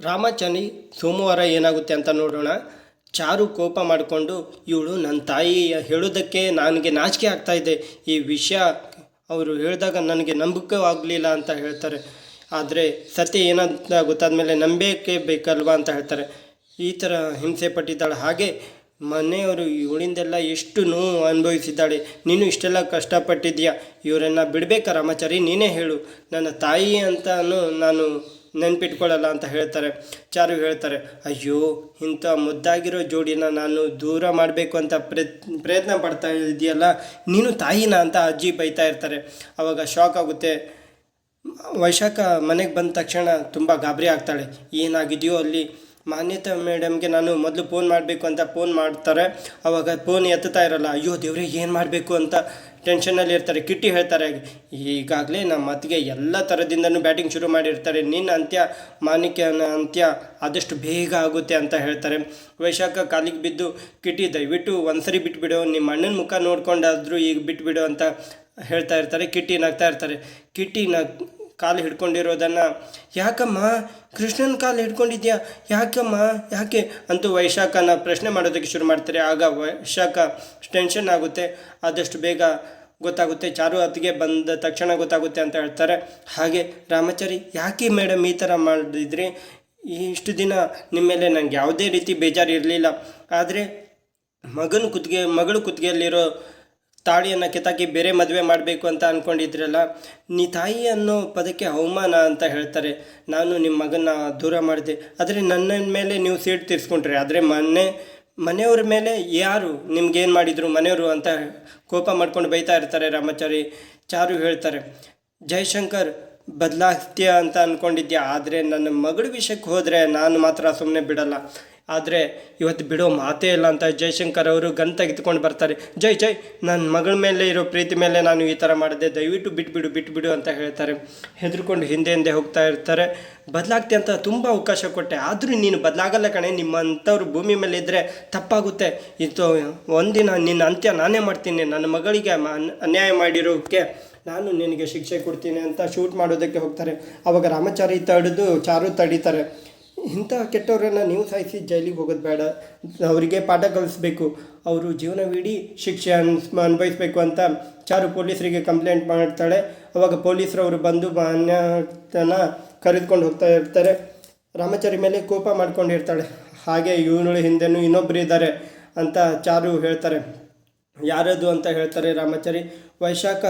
ರಾಮಚನಿ ಸೋಮವಾರ ಏನಾಗುತ್ತೆ ಅಂತ ನೋಡೋಣ. ಚಾರು ಕೋಪ ಮಾಡಿಕೊಂಡು, ಇವಳು ನನ್ನ ತಾಯಿ ಹೇಳೋದಕ್ಕೆ ನನಗೆ ನಾಚಿಕೆ ಆಗ್ತಾ ಈ ವಿಷಯ ಅವರು ಹೇಳಿದಾಗ ನನಗೆ ನಂಬಿಕೆ ಆಗಲಿಲ್ಲ ಅಂತ ಹೇಳ್ತಾರೆ. ಆದರೆ ಸತ್ಯ ಏನಂತ ಗೊತ್ತಾದ್ಮೇಲೆ ನಂಬಿಕೆ ಬೇಕಲ್ವಾ ಅಂತ ಹೇಳ್ತಾರೆ. ಈ ಥರ ಹಿಂಸೆ ಪಟ್ಟಿದ್ದಾಳೆ. ಹಾಗೆ ಮನೆಯವರು ಇವಳಿಂದೆಲ್ಲ ಎಷ್ಟು ನೋವು ಅನುಭವಿಸಿದ್ದಾಳೆ. ನೀನು ಇಷ್ಟೆಲ್ಲ ಕಷ್ಟಪಟ್ಟಿದ್ಯಾ ಇವರನ್ನು ಬಿಡಬೇಕಾ ರಾಮಾಚಾರಿ ನೀನೇ ಹೇಳು. ನನ್ನ ತಾಯಿ ಅಂತ ನಾನು ನೆನ್ಪಿಟ್ಕೊಳ್ಳಲ್ಲ ಅಂತ ಹೇಳ್ತಾರೆ, ಚಾರು ಹೇಳ್ತಾರೆ, ಅಯ್ಯೋ, ಇಂಥ ಮುದ್ದಾಗಿರೋ ಜೋಡಿನ ನಾನು ದೂರ ಮಾಡಬೇಕು ಅಂತ ಪ್ರಯತ್, ಪ್ರಯತ್ನ ಪಡ್ತಾ ಇದೆಯಲ್ಲ, ನೀನು ತಾಯಿನ ಅಂತ ಅಜ್ಜಿ ಬೈತಾ ಇರ್ತಾರೆ. ಆವಾಗ ಶಾಕ್ ಆಗುತ್ತೆ. ವೈಶಾಖ ಮನೆಗೆ ಬಂದ ತಕ್ಷಣ ತುಂಬ ಗಾಬರಿ ಆಗ್ತಾಳೆ. ಏನಾಗಿದೆಯೋ ಅಲ್ಲಿ ಮಾನ್ಯತಾ ಮೇಡಮ್ಗೆ ನಾನು ಮೊದಲು ಫೋನ್ ಮಾಡಬೇಕು ಅಂತ ಫೋನ್ ಮಾಡ್ತಾರೆ. ಅವಾಗ ಫೋನ್ ಎತ್ತುತ್ತಾ ಇರಲ್ಲ, ಅಯ್ಯೋ ದೇವ್ರೆ, ಏನು ಮಾಡಬೇಕು ಅಂತ ಟೆನ್ಷನಲ್ಲಿ ಇರ್ತಾರೆ, ಕಿಟ್ಟಿ ಹೇಳ್ತಾರೆ. ಈಗಾಗಲೇ ನಮ್ಮ ಅತ್ತಿಗೆ ಎಲ್ಲ ಥರದಿಂದನೂ ಬ್ಯಾಟಿಂಗ್ ಶುರು ಮಾಡಿರ್ತಾರೆ. ನಿನ್ನ ಅಂತ್ಯ ಮಾನಿಕ್ಯನ ಅಂತ್ಯ ಆದಷ್ಟು ಬೇಗ ಆಗುತ್ತೆ ಅಂತ ಹೇಳ್ತಾರೆ. ವೈಶಾಖ ಕಾಲಿಗೆ ಬಿದ್ದು, ಕಿಟ್ಟಿ, ದಯವಿಟ್ಟು ಒಂದ್ಸರಿ ಬಿಟ್ಬಿಡು. ನಿಮ್ಮ ಅಣ್ಣನ ಮುಖ ನೋಡ್ಕೊಂಡಾದರೂ ಈಗ ಬಿಟ್ಬಿಡು ಅಂತ ಹೇಳ್ತಾ ಇರ್ತಾರೆ. ಕಿಟ್ಟಿ ನಗ್ತಾ ಇರ್ತಾರೆ. ಕಿಟ್ಟಿ ನಗ್ ಕಾಲು ಹಿಡ್ಕೊಂಡಿರೋದನ್ನು, ಯಾಕಮ್ಮ, ಕೃಷ್ಣನ ಕಾಲು ಹಿಡ್ಕೊಂಡಿದ್ಯಾ? ಯಾಕಮ್ಮ, ಯಾಕೆ? ಅಂತೂ ವೈಶಾಖನ ಪ್ರಶ್ನೆ ಮಾಡೋದಕ್ಕೆ ಶುರು ಮಾಡ್ತಾರೆ. ಆಗ ವೈಶಾಖ ಟೆನ್ಷನ್ ಆಗುತ್ತೆ. ಆದಷ್ಟು ಬೇಗ ಗೊತ್ತಾಗುತ್ತೆ. ಚಾರು ಹತ್ತಿಗೆ ಬಂದ ತಕ್ಷಣ ಗೊತ್ತಾಗುತ್ತೆ ಅಂತ ಹೇಳ್ತಾರೆ. ಹಾಗೆ, ರಾಮಾಚಾರಿ, ಯಾಕೆ ಮೇಡಮ್ ಈ ಥರ ಮಾಡಿದ್ರಿ? ಇಷ್ಟು ದಿನ ನಿಮ್ಮ ಮೇಲೆ ನನಗೆ ಯಾವುದೇ ರೀತಿ ಬೇಜಾರು ಇರಲಿಲ್ಲ. ಆದರೆ ಮಗನ ಕುತ್ತಿಗೆ, ಮಗಳು ಕುತ್ತಿಗೆಯಲ್ಲಿರೋ ತಾಳಿಯನ್ನು ಕಿತ್ತಾಕಿ ಬೇರೆ ಮದುವೆ ಮಾಡಬೇಕು ಅಂತ ಅಂದ್ಕೊಂಡಿದ್ರಲ್ಲ ನೀ ತಾಯಿ ಅನ್ನೋ ಪದಕ್ಕೆ ಅವಮಾನ ಅಂತ ಹೇಳ್ತಾರೆ. ನಾನು ನಿಮ್ಮ ಮಗನ ದೂರ ಮಾಡಿದೆ. ಆದರೆ ನನ್ನ ಮೇಲೆ ನೀವು ಸೀಟ್ ತೀರಿಸ್ಕೊಂಡ್ರಿ, ಆದರೆ ಮೊನ್ನೆ ಮನೆಯವ್ರ ಮೇಲೆ ಯಾರು ನಿಮ್ಗೇನು ಮಾಡಿದರು? ಮನೆಯವರು ಅಂತ ಕೋಪ ಮಾಡ್ಕೊಂಡು ಬೈತಾ ಇರ್ತಾರೆ ರಾಮಾಚಾರಿ. ಚಾರು ಹೇಳ್ತಾರೆ ಜಯಶಂಕರ್ ಬದಲಾಗ್ತೀಯ ಅಂತ ಅಂದ್ಕೊಂಡಿದ್ಯಾ ಆದರೆ ನನ್ನ ಮಗಳ ವಿಷಯಕ್ಕೆ ಹೋದರೆ ನಾನು ಮಾತ್ರ ಸುಮ್ಮನೆ ಬಿಡಲ್ಲ. ಆದರೆ ಇವತ್ತು ಬಿಡೋ ಮಾತೇ ಇಲ್ಲ ಅಂತ ಜಯಶಂಕರ್ ಅವರು ಗನ್ ತೆಗೆದುಕೊಂಡು ಬರ್ತಾರೆ. ಜೈ ಜೈ ನನ್ನ ಮಗಳ ಮೇಲೆ ಇರೋ ಪ್ರೀತಿ ಮೇಲೆ ನಾನು ಈ ಥರ ಮಾಡಿದೆ. ದಯವಿಟ್ಟು ಬಿಟ್ಬಿಡು ಬಿಟ್ಬಿಡು ಅಂತ ಹೇಳ್ತಾರೆ. ಹೆದರ್ಕೊಂಡು ಹಿಂದೆ ಹಿಂದೆ ಹೋಗ್ತಾ ಇರ್ತಾರೆ. ಬದಲಾಗ್ತಿ ಅಂತ ತುಂಬ ಅವಕಾಶ ಕೊಟ್ಟೆ. ಆದರೂ ನೀನು ಬದಲಾಗಲ್ಲ ಕಣೆ. ನಿಮ್ಮಂಥವ್ರು ಭೂಮಿ ಮೇಲೆ ಇದ್ದರೆ ತಪ್ಪಾಗುತ್ತೆ. ಇದು ಒಂದಿನ ನಿನ್ನ ಅಂತ್ಯ ನಾನೇ ಮಾಡ್ತೀನಿ. ನನ್ನ ಮಗಳಿಗೆ ಅನ್ಯಾಯ ಮಾಡಿರೋಕ್ಕೆ ನಾನು ನಿನಗೆ ಶಿಕ್ಷೆ ಕೊಡ್ತೀನಿ ಅಂತ ಶೂಟ್ ಮಾಡೋದಕ್ಕೆ ಹೋಗ್ತಾರೆ. ಅವಾಗ ರಾಮಚಾರಿ ತಡೆದು ಚಾರು ತಡೀತಾರೆ. ಇಂಥ ಕೆಟ್ಟವರನ್ನು ನೀವು ಸಾಯಿಸಿ ಜೈಲಿಗೆ ಹೋಗೋದು ಬೇಡ. ಅವರಿಗೆ ಪಾಠ ಕಲಿಸ್ಬೇಕು. ಅವರು ಜೀವನವಿಡೀ ಶಿಕ್ಷೆ ಅನ್ಸ್ ಅನುಭವಿಸ್ಬೇಕು ಅಂತ ಚಾರು ಪೊಲೀಸರಿಗೆ ಕಂಪ್ಲೇಂಟ್ ಮಾಡ್ತಾಳೆ. ಅವಾಗ ಪೊಲೀಸರವರು ಬಂದು ಮಾನ್ಯತನ ಕರೆದುಕೊಂಡು ಹೋಗ್ತಾ ಇರ್ತಾರೆ. ರಾಮಚಾರಿ ಮೇಲೆ ಕೋಪ ಮಾಡ್ಕೊಂಡಿರ್ತಾಳೆ ಹಾಗೆ ಇವಳು ಹಿಂದೆನೂ ಇನ್ನೊಬ್ಬರು ಇದ್ದಾರೆ ಅಂತ ಚಾರು ಹೇಳ್ತಾರೆ. ಯಾರದು ಅಂತ ಹೇಳ್ತಾರೆ ರಾಮಚಾರಿ. ವೈಶಾಖ